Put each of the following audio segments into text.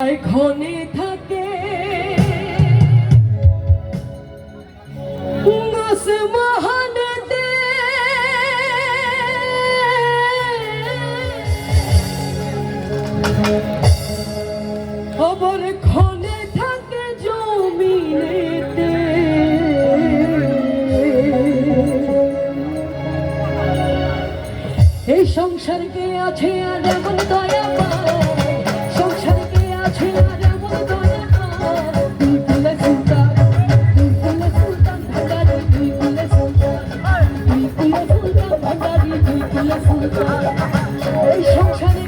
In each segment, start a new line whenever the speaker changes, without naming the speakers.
ঘনে থাকে। মহানদে খবর খনে থাকে জমিনেতে। এই সংসারকে আছে আর এমন দয়া এই সংসারে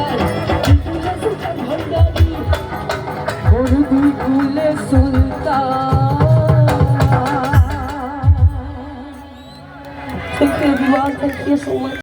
ফুলে সুলতান Take care, everyone. Thank you so much.